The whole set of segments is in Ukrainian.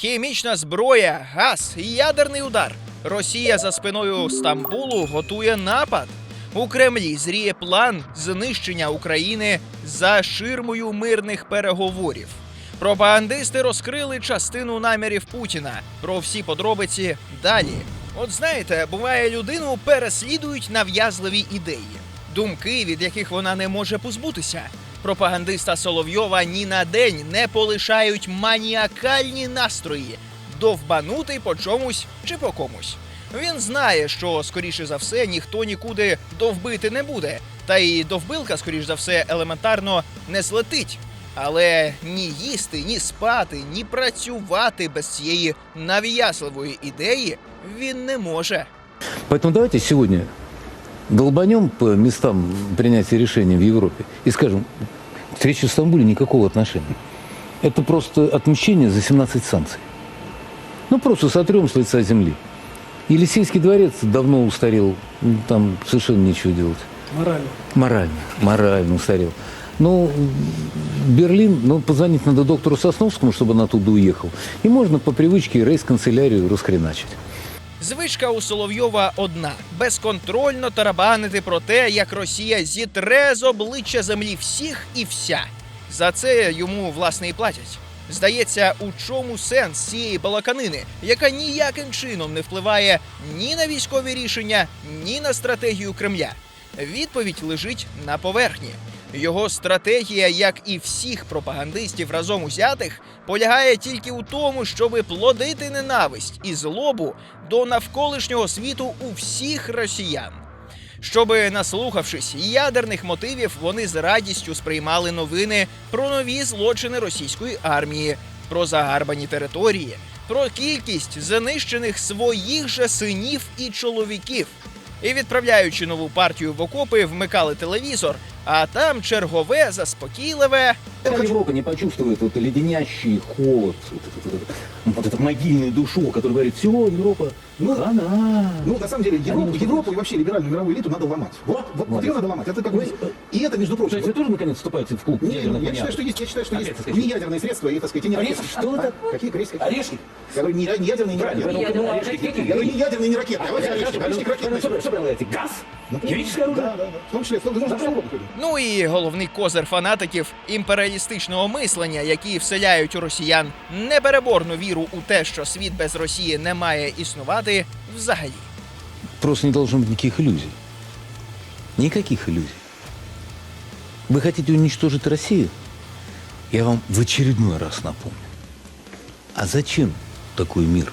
Хімічна зброя, газ, ядерний удар. Росія за спиною Стамбулу готує напад. У Кремлі зріє план знищення України за ширмою мирних переговорів. Пропагандисти розкрили частину намірів Путіна. Про всі подробиці далі. От знаєте, буває, людину переслідують нав'язливі ідеї, думки, від яких вона не може позбутися. Пропагандиста Соловйова ні на день не полишають маніакальні настрої довбанути по чомусь чи по комусь. Він знає, що скоріше за все ніхто нікуди довбити не буде, та й довбилка, скоріш за все, елементарно не злетить. Але ні їсти, ні спати, ні працювати без цієї нав'язливої ідеї він не може. Поэтому давайте сегодня долбанем по местам принятия решений в Европе и скажем, встрече в Стамбуле никакого отношения. Это просто отмщение за 17 санкций. Ну, просто сотрем с лица земли. Елисейский дворец давно устарел, там совершенно нечего делать. Морально. Морально, морально устарел. Ну, Берлин, ну, позвонить надо доктору Сосновскому, чтобы он оттуда уехал. И можно по привычке рейс-канцелярию расхреначить. Звичка у Соловйова одна безконтрольно тарабанити про те, як Росія зітре з обличчя землі всіх і вся. За це йому власне і платять. Здається, у чому сенс цієї балаканини, яка ніяким чином не впливає ні на військові рішення, ні на стратегію Кремля. Відповідь лежить на поверхні. Його стратегія, як і всіх пропагандистів разом узятих, полягає тільки у тому, щоби плодити ненависть і злобу до навколишнього світу у всіх росіян. Щоби, наслухавшись ядерних мотивів, вони з радістю сприймали новини про нові злочини російської армії, про загарбані території, про кількість знищених своїх же синів і чоловіків. І відправляючи нову партію в окопи, вмикали телевізор, а там чергове заспокійливе. Пока Европа не почувствует вот леденящий холод, вот этот, вот этот, вот этот могильный душок, который говорит, все, Европа, Ну, хана. Ну, на самом деле, Европу, Они- Европу и вообще либеральную мировую элиту надо ломать. Вот, вот, вот ее надо ломать. Это как бы... И это, между То прочим... есть вы тоже, наконец, вступаете в клуб Не, ядерных я считаю, маньяков? что есть, я считаю, что Опять есть скажите. не ядерные средства, и, так сказать, и не ракеты. Орешки? Что это? А? Какие орешки? Орешки? Я говорю, не, не ядерные, не Правильно, ракеты. поэтому орешки какие? Я говорю, не ядерные, не ракеты. А вот орешки, орешки ракетные. Что, что предлагаете? Газ? Химическое оружие? Да, да, да. В том числе, в том числе, можно что угодно. Ну і головний козир фанатиків імперіалістичного мислення, які вселяють у росіян непереборну віру у те, що світ без Росії не має існувати взагалі. Просто не должно быть никаких иллюзий. Никаких иллюзий. Вы хотите уничтожить Россию? Я вам в очередной раз напомню. А зачем такой мир,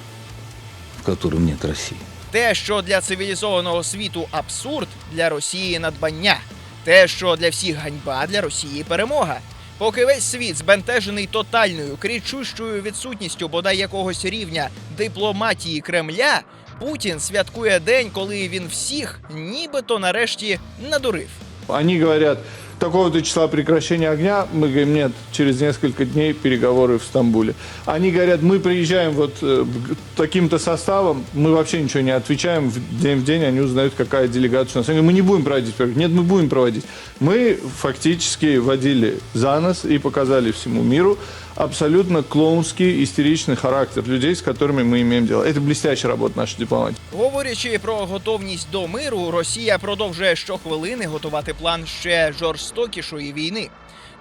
в котором нет России? Те, що для цивілізованого світу абсурд, для Росії надбання. Те, що для всіх ганьба, для Росії перемога. Поки весь світ збентежений тотальною кричущою відсутністю бодай якогось рівня дипломатії Кремля, Путін святкує день, коли він всіх нібито нарешті надурив. Вони говорят, такого-то числа прекращения огня. Мы говорим, нет, через несколько дней переговоры в Стамбуле. Они говорят, мы приезжаем вот э, г- таким-то составом, мы вообще ничего не отвечаем. В день в день они узнают, какая делегация у нас. Они говорят, мы не будем проводить. переговоры». Нет, мы будем проводить. Мы фактически водили за нос и показали всему миру абсолютно клоунский, истеричный характер людей, с которыми мы имеем дело. Это блестящая работа нашей дипломатии. Говорячи про готовність до миру, Росія продовжує щохвилини готувати план ще жорстокішої війни.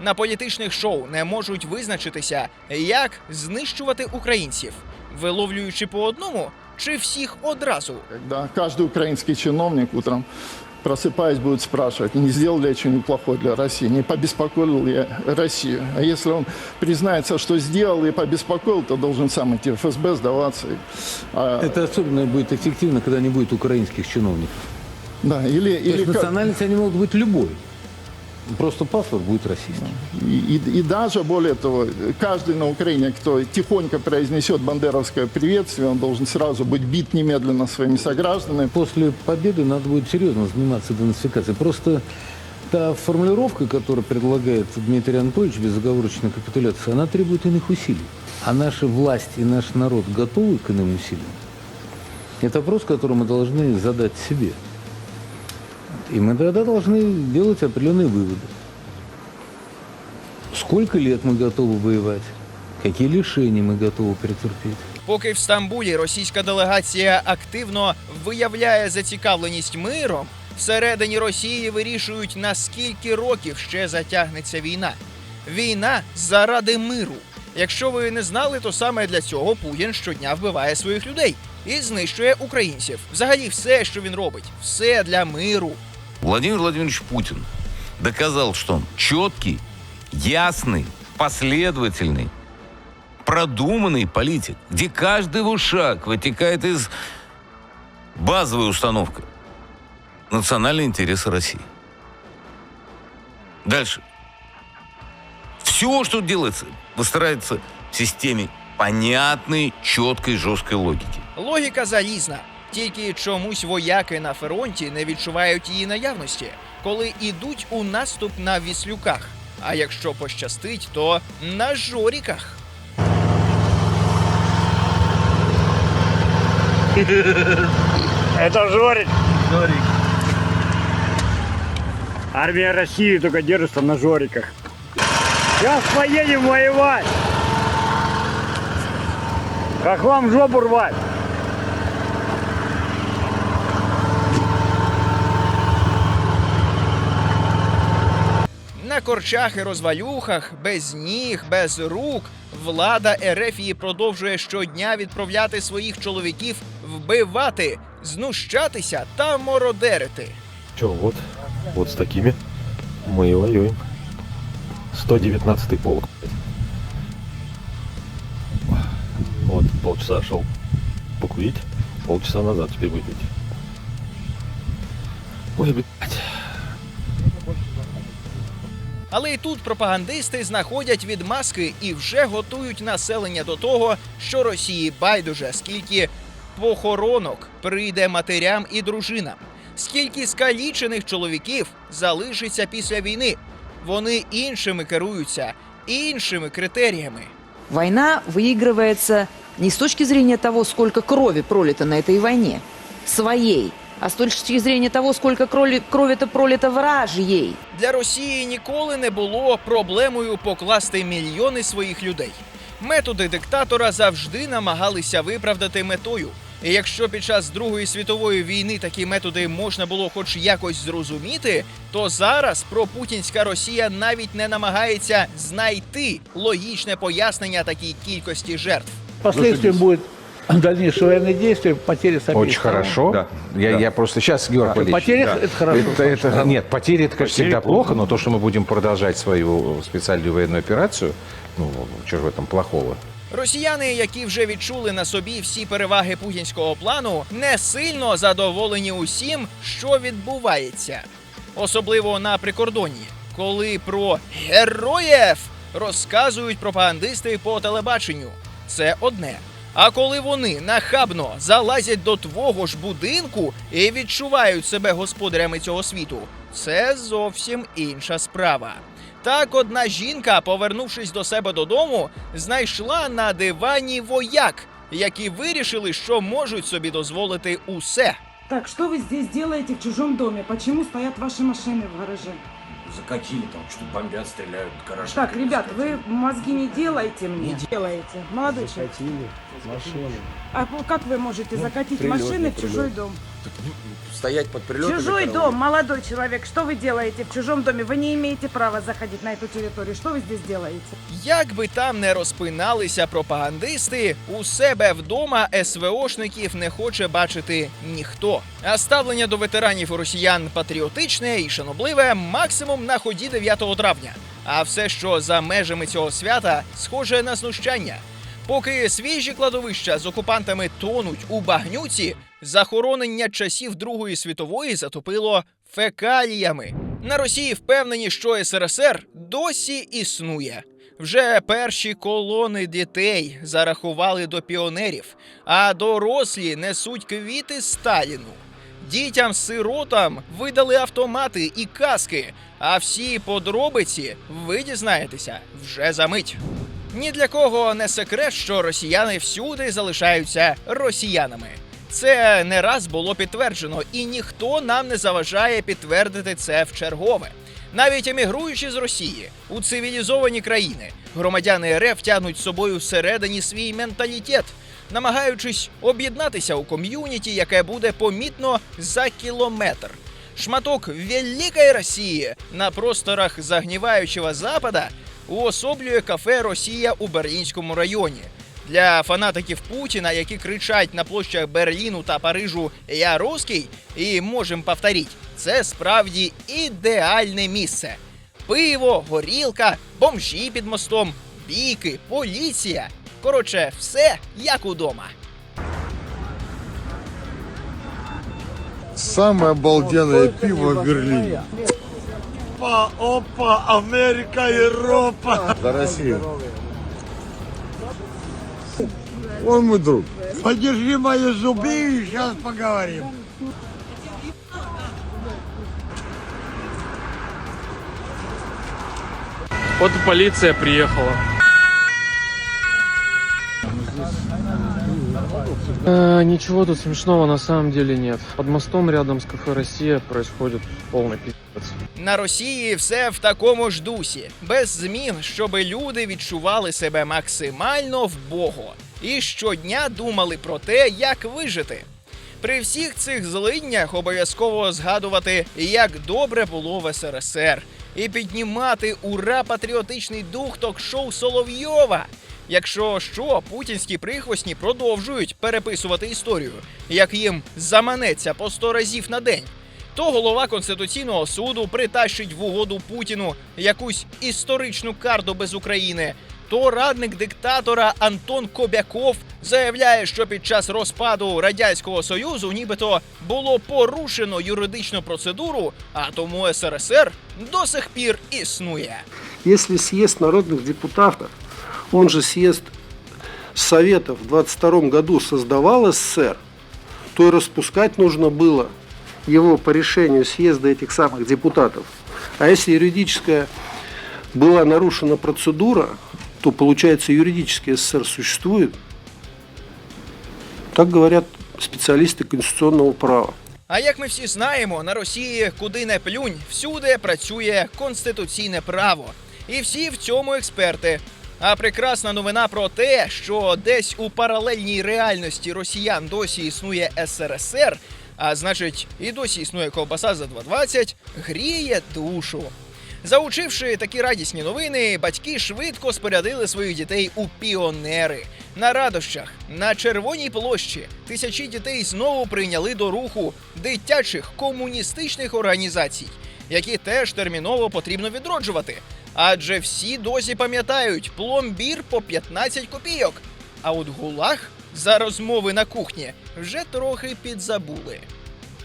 На політичних шоу не можуть визначитися, як знищувати українців, виловлюючи по одному чи всіх одразу. Когда каждый украинский чиновник утром, просыпаясь, будет спрашивать, не сделал ли я что-нибудь плохое для России, не побеспокоил ли я Россию. А если он признается, что сделал и побеспокоил, то должен сам идти в ФСБ, сдаваться. А, Это особенно будет эффективно, когда не будет украинских чиновников. да, или, То или есть как- национальность они могут быть любой. Просто паспорт будет российский. и, и- и даже более того, каждый на Украине, кто тихонько произнесет бандеровское приветствие, он должен сразу быть бит немедленно своими согражданами. После победы надо будет серьезно заниматься денацификацией. Просто та формулировка, которую предлагает Дмитрий Анатольевич, безоговорочная капитуляция, она требует иных усилий. А наша власть и наш народ готовы к иным усилиям? Это вопрос, который мы должны задать себе. И мы тогда должны делать определенные выводы. Сколько лет мы готовы воевать? какие лишения мы готовы претерпеть. Поки в Стамбулі російська делегація активно виявляє зацікавленість миром, всередині Росії вирішують, на скільки років ще затягнеться війна. Війна заради миру. Якщо ви не знали, то саме для цього Путін щодня вбиває своїх людей і знищує українців. Взагалі, все, що він робить, все для миру. Владимир Владимирович Путин доказал, что он четкий, ясный, последовательный, продуманный политик, где каждый его шаг вытекает из базовой установки национальные интересы России. Дальше. Все, что делается, выстраивается в системе понятной, четкой, жесткой логики. Логіка залізна. Тільки чомусь вояки на фронті не відчувають її наявності, коли ідуть у наступ на віслюках. А якщо пощастить, то на жоріках. Это Жорик. Жорик. Армия России только держится на Жориках. Сейчас поедем воевать. Как вам жопу рвать? Корчах і розвалюхах, без ніг, без рук, влада Ерефії продовжує щодня відправляти своїх чоловіків вбивати, знущатися та мородерити. Че, вот, вот с такими мы и воюем. 119 полк. Вот, полчаса шел покурить, полчаса назад теперь выпить. Ой, Але і тут пропагандисти знаходять відмазки і вже готують населення до того, що Росії байдуже, скільки похоронок прийде матерям і дружинам, скільки скалічених чоловіків залишиться після війни. Вони іншими керуються, іншими критеріями. Война выигрывается не с точки зрения того, сколько крови пролито на этой войне, своей, а с точки зрения того, сколько крови, крови-то пролито вражьей. Для Росії ніколи не було проблемою покласти мільйони своїх людей. Методи диктатора завжди намагалися виправдати метою. І якщо під час Другої світової війни такі методи можна було хоч якось зрозуміти, то зараз пропутінська Росія навіть не намагається знайти логічне пояснення такій кількості жертв. Последствием будет дальнейшее военное действие, потери с обеих Очень сторон. хорошо. Да. Я, Да. я просто сейчас, Георг Валерьевич, Потери да. это хорошо. Это, это- нет, потери это, конечно, Потери всегда плохо. плохо, но то, что мы будем продолжать свою специальную военную операцию, ну, что же в этом плохого? Росіяни, які вже відчули на собі всі переваги путінського плану, не сильно задоволені усім, що відбувається, особливо на прикордонні, коли про героїв розказують пропагандисти по телебаченню. Це одне. А коли вони нахабно залазять до твого ж будинку і відчувають себе господарями цього світу, це зовсім інша справа. Так, одна жінка, повернувшись до себе додому, знайшла на дивані вояк, які вирішили, що можуть собі дозволити усе. Так, что вы здесь делаете в чужом доме? Почему стоят ваши машины в гараже? Закатили там, что бомбят, стреляют, гараж. Так, ребят, вы мозги не делайте мне. Не делаете. Молодой человек. А по- как вы можете закатить машины в чужой дом? Стоять под прилетами. Чужой дом, молодой человек, что вы делаете в чужом доме? Вы не имеете права заходить на эту территорию. Что вы здесь делаете? Як би там не розпиналися пропагандисти, у себе вдома СВОшників не хоче бачити ніхто. А ставлення до ветеранів і росіян патріотичне і шанобливе максимум на ході 9 травня. А все, що за межами цього свята, схоже на знущання. Поки свіжі кладовища з окупантами тонуть у багнюці, захоронення часів Другої світової затопило фекаліями. На Росії впевнені, що СРСР досі існує. Вже перші колони дітей зарахували до піонерів, а дорослі несуть квіти Сталіну. Дітям сиротам видали автомати і каски, а всі подробиці ви дізнаєтеся вже за мить. Ні для кого не секрет, що росіяни всюди залишаються росіянами. Це не раз було підтверджено, і ніхто нам не заважає підтвердити це в чергове. Навіть емігруючи з Росії у цивілізовані країни, громадяни РФ тягнуть з собою всередині свій менталітет, намагаючись об'єднатися у ком'юніті, яке буде помітно за кілометр. Шматок Великої Росії на просторах загніваючого Запада уособлює кафе Росія у Берлінському районі. Для фанатиків Путіна, які кричать на площах Берліну та Парижу Я русський і можем повторіть, це справді ідеальне місце. Пиво, горілка, бомжі під мостом, бійки, поліція. Коротше, все як удома. Самое обалденное пиво в Берлине. Опа, опа, Америка, Европа. За Россию. Он мой друг. Подержи мои зубы и сейчас поговорим. Вот и полиция приехала. Э, ничего тут смешного на самом деле нет. Под мостом рядом с кафе «Россия» происходит полный пиздец. На Росії все в такому ж дусі, без змін, щоби люди відчували себе максимально вбого і щодня думали про те, як вижити. При всіх цих злиднях обов'язково згадувати, як добре було в СРСР, і піднімати ура патріотичний дух ток-шоу Соловйова. Якщо що, путінські прихвостні продовжують переписувати історію, як їм заманеться по 100 разів на день то голова конституційного суду притащить в угоду Путіну якусь історичну карту без України То радник диктатора Антон Кобяков заявляє, що під час розпаду радянського союзу, нібито було порушено юридичну процедуру, а тому СРСР до сих пір існує. Если съезд народных депутатов, он же съезд Советов в 22 году создавал СССР, то и распускать нужно было его по решению съезда этих самых депутатов. А если юридическая была нарушена процедура, то получается юридически СССР существует. Так говорят специалисты конституционного права. А як ми всі знаємо, на Росії куди не плюнь, всюди працює конституційне право. І всі в цьому експерти. А прекрасна новина про те, що десь у паралельній реальності росіян досі існує СРСР, а значить, і досі існує ковбаса за 2,20, гріє душу. Заучивши такі радісні новини, батьки швидко спорядили своїх дітей у піонери. На радощах на червоній площі тисячі дітей знову прийняли до руху дитячих комуністичних організацій, які теж терміново потрібно відроджувати. Адже всі досі пам'ятають пломбір по 15 копійок. А от гулаг за розмови на кухні вже трохи підзабули.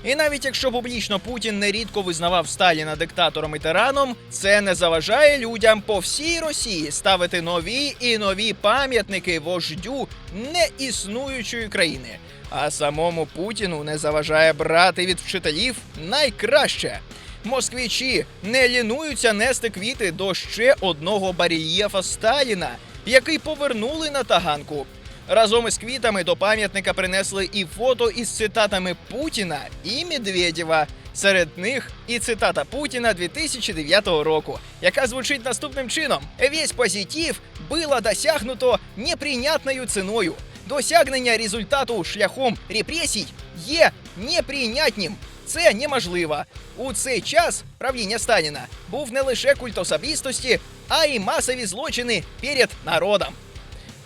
І навіть якщо публічно Путін нерідко визнавав Сталіна диктатором і тираном, це не заважає людям по всій Росії ставити нові і нові пам'ятники вождю неіснуючої країни. А самому Путіну не заважає брати від вчителів найкраще. Москвічі не лінуються нести квіти до ще одного барельєфа Сталіна, який повернули на таганку. Разом із квітами до пам'ятника принесли і фото із цитатами Путіна і Медведєва. Серед них і цитата Путіна 2009 року, яка звучить наступним чином: весь позитив було досягнуто неприйнятною ціною. Досягнення результату шляхом репресій є неприйнятним. Це неможливо. У цей час правління Сталіна був не лише культ особистості, а й масові злочини перед народом.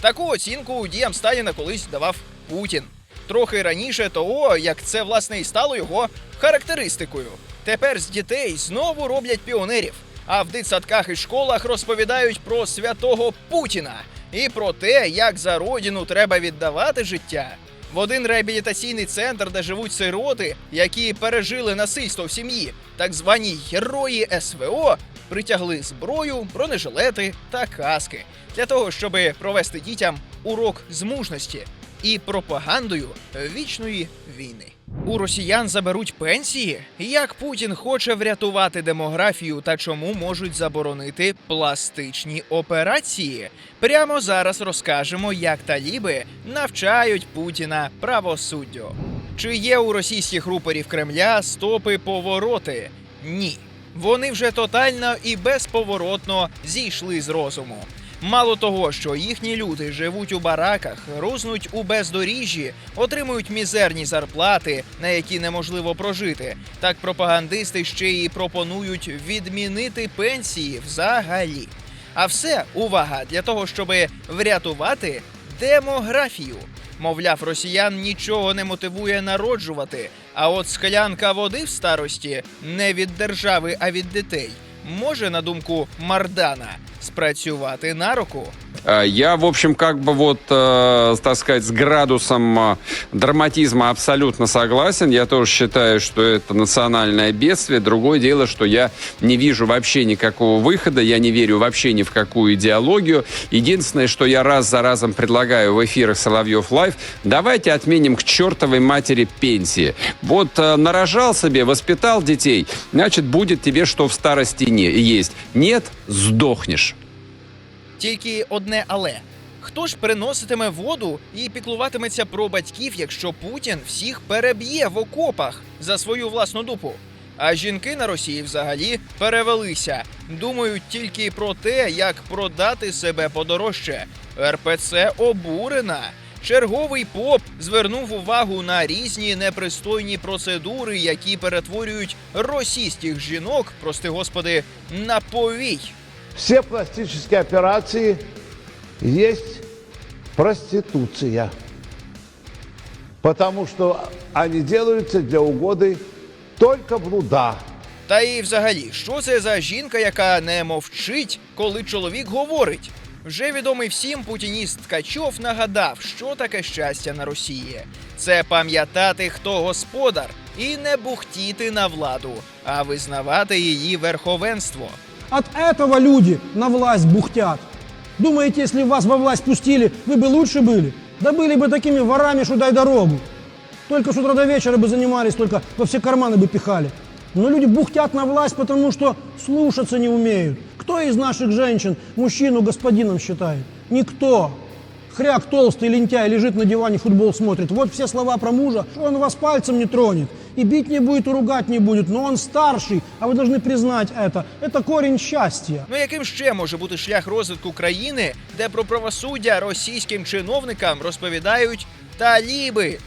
Таку оцінку діям Сталіна колись давав Путін. Трохи раніше того, як це власне і стало його характеристикою. Тепер з дітей знову роблять піонерів, а в дитсадках і школах розповідають про святого Путіна і про те, як за родину треба віддавати життя. В один реабілітаційний центр, де живуть сироти, які пережили насильство в сім'ї, так звані герої СВО, притягли зброю, бронежилети та каски для того, щоб провести дітям урок з мужності і пропагандою вічної війни. У росіян заберуть пенсії? Як Путін хоче врятувати демографію та чому можуть заборонити пластичні операції? Прямо зараз розкажемо, як таліби навчають Путіна правосуддю. Чи є у російських рупорів Кремля стопи повороти? Ні. Вони вже тотально і безповоротно зійшли з розуму. Мало того, що їхні люди живуть у бараках, рузнуть у бездоріжжі, отримують мізерні зарплати, на які неможливо прожити. Так пропагандисти ще й пропонують відмінити пенсії взагалі. А все увага для того, щоб врятувати демографію. Мовляв, росіян нічого не мотивує народжувати. А от склянка води в старості не від держави, а від дітей може, на думку Мардана, спрацювати на руку. Я, в общем, как бы вот, так сказать, с градусом драматизма абсолютно согласен. Я тоже считаю, что это национальное бедствие. Другое дело, что я не вижу вообще никакого выхода, я не верю вообще ни в какую идеологию. Единственное, что я раз за разом предлагаю в эфирах Соловьев Лайв, давайте отменим к чертовой матери пенсии. Вот э, нарожал себе, воспитал детей, значит, будет тебе что в старости не есть. Нет, сдохнешь. Тільки одне але. Хто ж приноситиме воду і піклуватиметься про батьків, якщо Путін всіх переб'є в окопах за свою власну дупу? А жінки на Росії взагалі перевелися. Думають тільки про те, як продати себе подорожче. РПЦ обурена. Черговий поп звернув увагу на різні непристойні процедури, які перетворюють російських жінок, прости господи, на повій. Все пластические операции есть проституция. Потому что они делаются для угоды только блуда. Та і взагалі, що це за жінка, яка не мовчить, коли чоловік говорить? Вже відомий всім путініст Ткачов нагадав, що таке щастя на Росії. Це пам'ятати, хто господар, і не бухтіти на владу, а визнавати її верховенство. От этого люди на власть бухтят. Думаете, если вас во власть пустили, вы бы лучше были? Да были бы такими ворами, что дай дорогу. Только с утра до вечера бы занимались, только во все карманы бы пихали. Но люди бухтят на власть, потому что слушаться не умеют. Кто из наших женщин мужчину господином считает? Никто. Хряк толстый лентяй лежит на диване, футбол смотрит. Вот все слова про мужа, что он вас пальцем не тронет. И бить не будет, и ругать не будет. Но он старший, а вы должны признать это. Это корень счастья. Ну яким ще може бути шлях розвитку країни, де про правосуддя російським чиновникам розповідають таліби?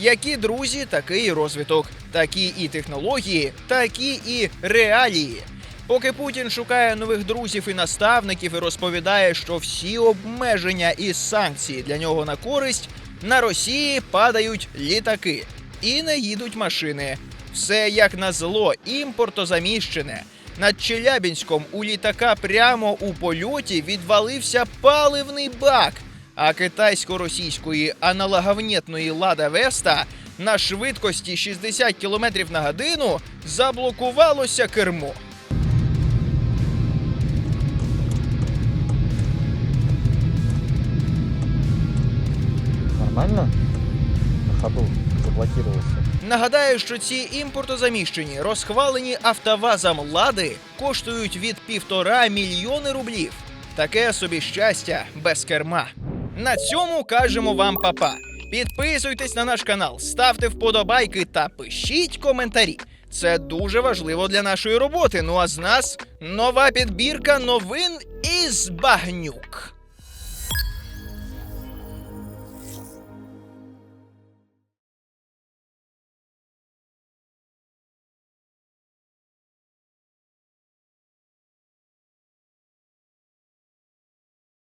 Які друзі, такий і розвиток, такі і технології, такі і реалії. Поки Путін шукає нових друзів і наставників і розповідає, що всі обмеження і санкції для нього на користь, на Росії падають літаки і не їдуть машини. Все як на зло, імпортозаміщене. Над Челябінськом у літака прямо у польоті відвалився паливний бак. А китайсько-російської аналоговнєтної Лада Веста на швидкості 60 км на годину заблокувалося кермо. Нормально? На ходу заблокировался. Нагадаю, що ці імпортозаміщені розхвалені автовазам лади коштують від півтора мільйони рублів. Таке собі щастя без керма. На цьому кажемо вам папа. Підписуйтесь на наш канал, ставте вподобайки та пишіть коментарі. Це дуже важливо для нашої роботи. Ну а з нас нова підбірка новин із багнюк.